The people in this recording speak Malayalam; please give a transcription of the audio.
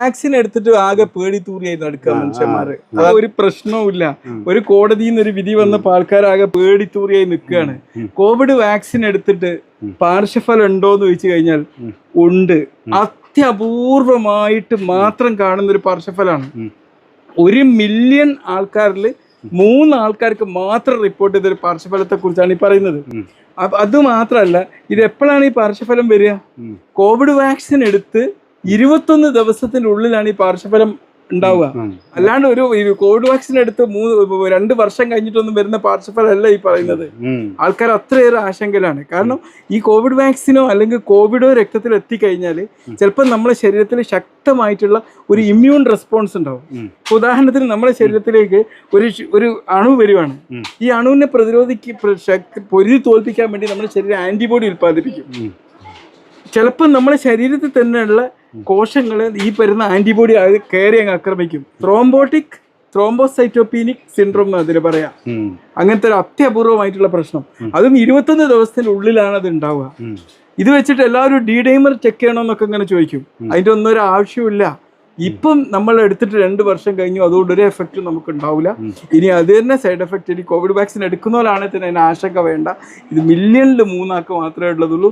വാക്സിൻ എടുത്തിട്ട് ആകെ പേടി തൂറിയായി നടക്കുക മനുഷ്യന്മാര്. അത് ഒരു പ്രശ്നവുമില്ല. ഒരു കോടതിയിൽ നിന്ന് ഒരു വിധി വന്നപ്പോൾ ആൾക്കാരാകെ പേടി തൂറിയായി നിൽക്കുകയാണ്. കോവിഡ് വാക്സിൻ എടുത്തിട്ട് പാർശ്വഫലം ഉണ്ടോ എന്ന് ചോദിച്ചു കഴിഞ്ഞാൽ ഉണ്ട്. അത്യപൂർവമായിട്ട് മാത്രം കാണുന്ന ഒരു പാർശ്വഫലമാണ് ഒരു മില്യൺ ആൾക്കാരിൽ മൂന്ന് ആൾക്കാർക്ക് മാത്രം റിപ്പോർട്ട് ചെയ്തൊരു പാർശ്വഫലത്തെ കുറിച്ചാണ് ഈ പറയുന്നത്. അത് മാത്രമല്ല ഇത് എപ്പോഴാണ് ഈ പാർശ്വഫലം വരിക? കോവിഡ് വാക്സിൻ എടുത്ത് ഇരുപത്തൊന്ന് ദിവസത്തിന്റെ ഉള്ളിലാണ് ഈ പാർശ്വഫലം ഉണ്ടാവുക. അല്ലാണ്ട് ഒരു കോവിഡ് വാക്സിൻ എടുത്ത് മൂന്ന് രണ്ട് വർഷം കഴിഞ്ഞിട്ടൊന്നും വരുന്ന പാർശ്വഫലമല്ല ഈ പറയുന്നത്. ആൾക്കാർ അത്രയേറെ ആശങ്കയിലാണ്. കാരണം ഈ കോവിഡ് വാക്സിനോ അല്ലെങ്കിൽ കോവിഡോ രക്തത്തിൽ എത്തിക്കഴിഞ്ഞാൽ ചിലപ്പോൾ നമ്മുടെ ശരീരത്തിൽ ശക്തമായിട്ടുള്ള ഒരു ഇമ്മ്യൂൺ റെസ്പോൺസ് ഉണ്ടാവും. ഉദാഹരണത്തിന് നമ്മുടെ ശരീരത്തിലേക്ക് ഒരു ഒരു അണു വരുവാണ്. ഈ അണുവിനെ പ്രതിരോധിക്ക് ശക്തി- പൊരുതി തോൽപ്പിക്കാൻ വേണ്ടി നമ്മുടെ ശരീരം ആന്റിബോഡി ഉൽപ്പാദിപ്പിക്കും. ചിലപ്പോൾ നമ്മുടെ ശരീരത്തിൽ തന്നെയുള്ള കോശങ്ങൾ ഈ വരുന്ന ആന്റിബോഡി അത് കയറി അങ്ങ് ആക്രമിക്കും. ത്രോംബോട്ടിക് ത്രോംബോസൈറ്റോപീനിക് സിൻഡ്രോം എന്ന് അതിന് പറയാം. അങ്ങനത്തെ ഒരു അത്യപൂർവമായിട്ടുള്ള പ്രശ്നം. അതും ഇരുപത്തൊന്ന് ദിവസത്തിന്റെ ഉള്ളിലാണ് അത് ഉണ്ടാവുക. ഇത് വെച്ചിട്ട് എല്ലാവരും ഡി ഡൈമർ ചെക്ക് ചെയ്യണമെന്നൊക്കെ ഇങ്ങനെ ചോദിക്കും. അതിന്റെ ഒന്നും ഒരു ആവശ്യമില്ല ഇപ്പം നമ്മൾ എടുത്തിട്ട് രണ്ട് വർഷം കഴിഞ്ഞു അതുകൊണ്ട് ഒരു എഫക്റ്റ് നമുക്ക് ഉണ്ടാവില്ല. ഇനി അത് തന്നെ സൈഡ് എഫക്റ്റ് ഇനി കോവിഡ് വാക്സിൻ എടുക്കുന്നവരാണെങ്കിൽ തന്നെ അതിന് ആശങ്ക വേണ്ട. ഇത് മില്യണിൽ മൂന്നാക്ക് മാത്രമേ ഉള്ളതുള്ളൂ.